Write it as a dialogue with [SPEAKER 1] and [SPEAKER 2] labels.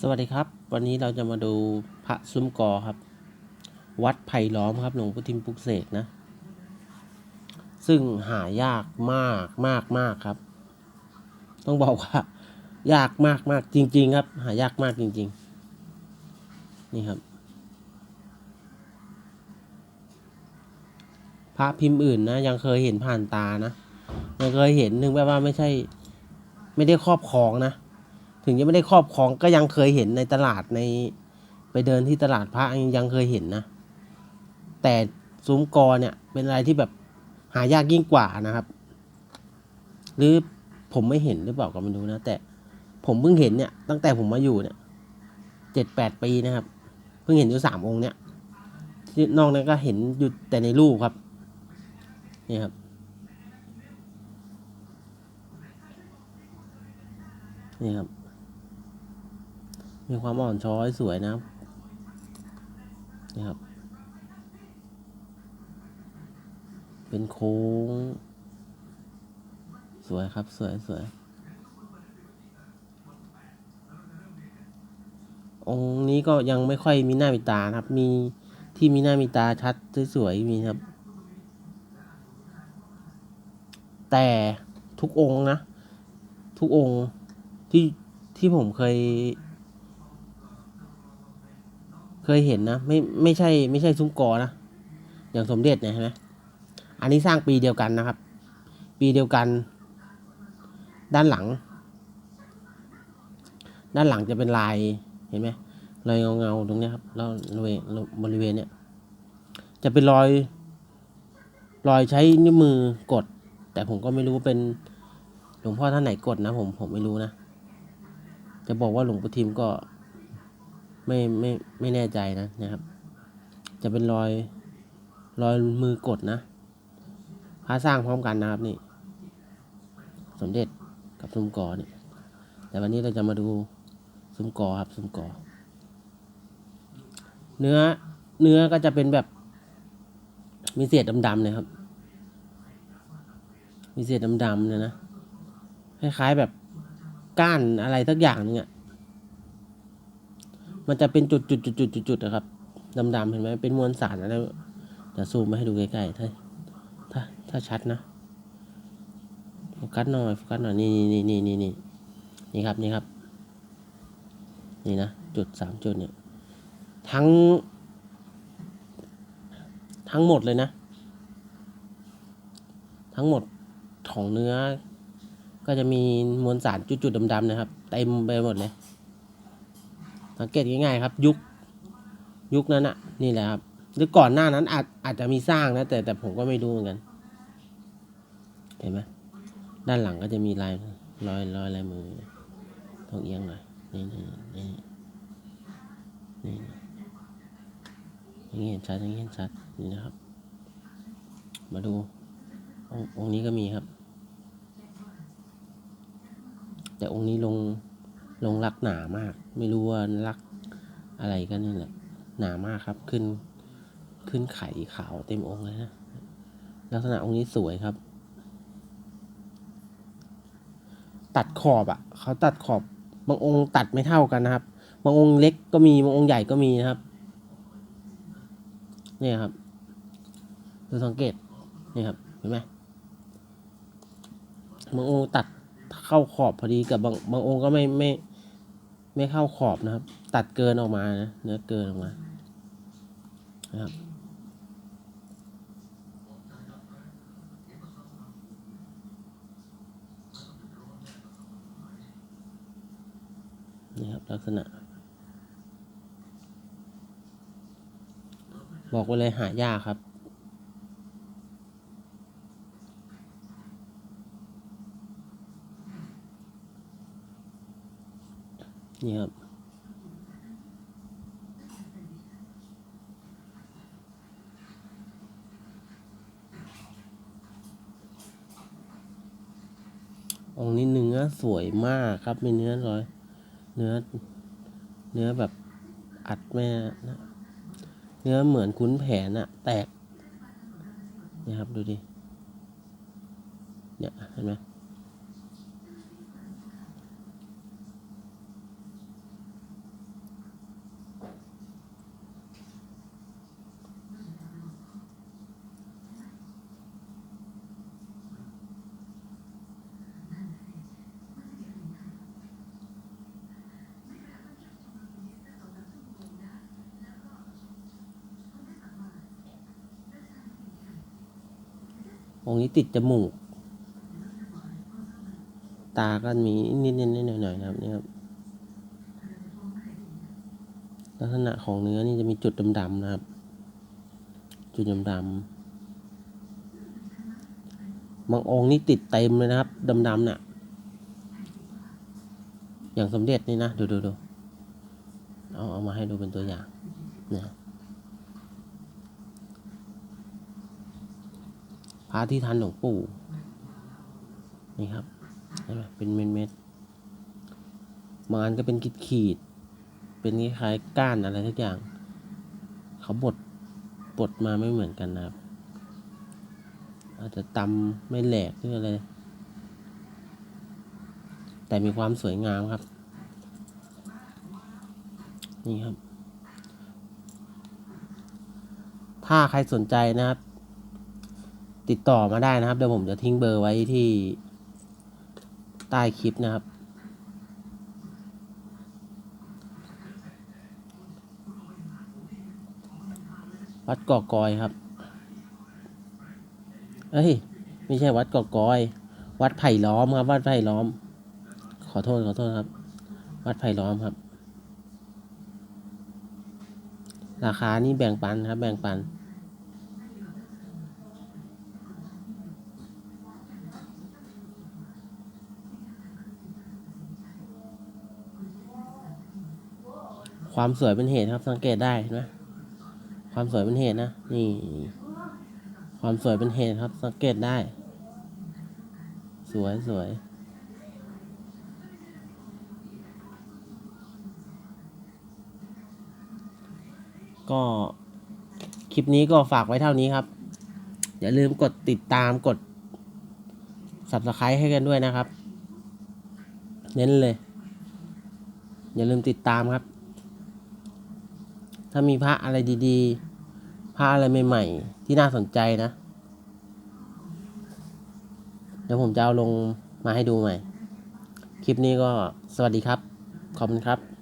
[SPEAKER 1] สวัสดีครับ วันนี้เราจะมาดูพระซุ้มกอครับ วัดไผ่ล้อมครับหลวงพ่อทิมปุกเสกนะ ซึ่งหายากมากมากมากครับ ต้องบอกว่า ยากมากมากจริง ๆ ครับ หายากมากจริง ๆ นี่ครับ พระพิมพ์อื่นนะ ยังเคยเห็นผ่านตานะยังเคยเห็นนึงแบบว่าไม่ใช่ ไม่ได้ครอบครองนะ ถึงยังไม่ได้ครอบครองก็ยังเคยเห็นในตลาดใน ไปเดินที่ตลาดพระยังเคยเห็นนะ แต่ซุ้มกอเนี่ยเป็นอะไรที่แบบหายากยิ่งกว่านะครับ หรือผมไม่เห็นหรือเปล่าก็ไม่รู้นะ แต่ผมเพิ่งเห็นเนี่ยตั้งแต่ผมมาอยู่เนี่ยเจ็ดแปดปีนะครับ เพิ่งเห็นอยู่สามองค์เนี่ยนอกนั้นก็เห็นอยู่แต่ในรูปครับนี่ครับนี่ครับ มีความอ่อนช้อยสวยนะครับนี่ครับ เป็นโค้ง สวยครับสวยสวยองค์นี้ก็ยังไม่ค่อยมีหน้ามีตานะครับ มีที่มีหน้ามีตาชัดสวยๆมีครับ แต่ทุกองค์นะ ทุกองค์ที่ที่ผมเคย เคยเห็นนะ ไม่ไม่ใช่ไม่ใช่ซุ้มกอนะ อย่างสมเด็จเนี่ยนไหมอันนี้สร้างปีเดียวกันนะครับ ปีเดียวกัน ด้านหลัง ด้านหลังจะเป็นลายเห็นไหมรอยเงาเงาๆตรงนี้ครับแล้วบริเวณบริเวณเนี้ยจะเป็นรอย รอยใช้นิ้วมือกด แต่ผมก็ไม่รู้ว่าเป็นหลวงพ่อท่านไหนกดนะ ผมผมไม่รู้นะ จะบอกว่าหลวงปู่ทิมก็ ไม่ไม่ไม่แน่ใจนะนะครับ จะเป็นรอยรอยมือกดนะพระสร้างพร้อมกันนะครับนี่ สมเด็จกับซุ้มกอเนี่ยแต่วันนี้เราจะมาดูซุ้มกอครับซุ้มกอ เนื้อเนื้อก็จะเป็นแบบมีเศษดำๆนะครับ มีเศษดำๆเนี่ยนะคล้ายๆแบบก้านอะไรสักอย่างนึงอะ มันจะเป็นจุดจุดจุดจุดจุดจุดนะครับดำๆเห็นไหมเป็นมวลสารอะไรเดี๋ยวซูมมาให้ดูใกล้ๆถ้าถ้าถ้าชัดนะโฟกัสหน่อยโฟกัสหน่อยนี่นี่นี่นี่นี่นี่ครับนี่ครับ นี่นะจุดสามจุดเนี่ยทั้ง ทั้งหมดเลยนะ ทั้งหมดของเนื้อ ก็จะมีมวลสารจุดๆดำๆนะครับเต็มไปหมดเลย สังเกตง่ายๆครับ ยุคยุคนั้นอะนี่แหละครับ หรือก่อนหน้านั้นอาจอาจจะมีสร้างนะ แต่แต่ผมก็ไม่รู้เหมือนกันเห็นไหมด้านหลังก็จะมีลายรอยรอยลายมือต้องเอียงหน่อยนี่นี่นี่นี่อย่างนี้เห็นชัดอย่างนี้เห็นชัดนี่นะครับ มาดูองค์องค์นี้ก็มีครับ แต่องค์นี้ลง ลงรักหนามาก ไม่รู้ว่ารักอะไรกันนี่แหละ หนามากครับขึ้นขึ้นไข่ขาวเต็มองค์เลยนะลักษณะองค์นี้สวยครับ ตัดขอบอะ่ะเขาตัดขอบบางองค์ตัดไม่เท่ากันนะครับ บางองค์เล็กก็มีบางองค์ใหญ่ก็มีนะครับเนี่ยครับดูสังเกตนี่ครับเห็นไหมบางองค์ตัดเข้าขอบพอดีกับบางบางองค์ก็ไม่ไม่ ไม่เข้าขอบนะครับ ตัดเกินออกมานะเนื้อเกินออกมานะครับนี่ครับลักษณะ บอกไว้เลยหายากครับ นี่ครับ องนี้เนื้อสวยมากครับมีเนื้อรอย เนื้อ เนื้อแบบอัดแม่นะเนื้อเหมือนคุ้นแผนอะแตกนี่ครับดูดิ เนี่ยเห็นไหม องค์นี้ติดจมูก ตาก็มีนิดๆหน่อยๆนะครับนี่ครับ ลักษณะของเนื้อนี่จะมีจุดดำๆนะครับ จุดดำๆบางองค์นี่ติดเต็มเลยนะครับดำๆน่ะ อย่างสมเด็จนี่นะ ดูดูดูเอาเอามาให้ดูเป็นตัวอย่างนะ ระที่ทันหลวงปู่นี่ครับเห็นไหมเป็นเม็ดเม็ดบางอันก็เป็นขีดขีด เป็นคล้ายๆก้านอะไรทุกอย่าง เขาบดบดมาไม่เหมือนกันนะครับ อาจจะตำไม่แหลกหรืออะไรแต่มีความสวยงามครับ นี่ครับ ถ้าใครสนใจนะครับ ติดต่อมาได้นะครับ เดี๋ยวผมจะทิ้งเบอร์ไว้ที่ใต้คลิปนะครับ วัดกอกกอยครับ เอ้ย ไม่ใช่วัดกอกกอย วัดไผ่ล้อมครับ วัดไผ่ล้อม ขอโทษขอโทษครับ วัดไผ่ล้อมครับ ราคานี่แบ่งปันครับ แบ่งปัน ความสวยเป็นเหตุครับ สังเกตได้นไหมความสวยเป็นเหตุนะ นี่ ความสวยเป็นเหตุครับ สังเกตได้ สวยสวยก็คลิปนี้ก็ฝากไว้เท่านี้ครับ อย่าลืมกดติดตามกด subscribe ให้กันด้วยนะครับ เน้นเลย อย่าลืมติดตามครับ ถ้ามีพระอะไรดีๆ พระอะไรใหม่ๆ ที่น่าสนใจนะ เดี๋ยวผมจะเอาลงมาให้ดูใหม่ คลิปนี้ก็สวัสดีครับ ขอบคุณครับ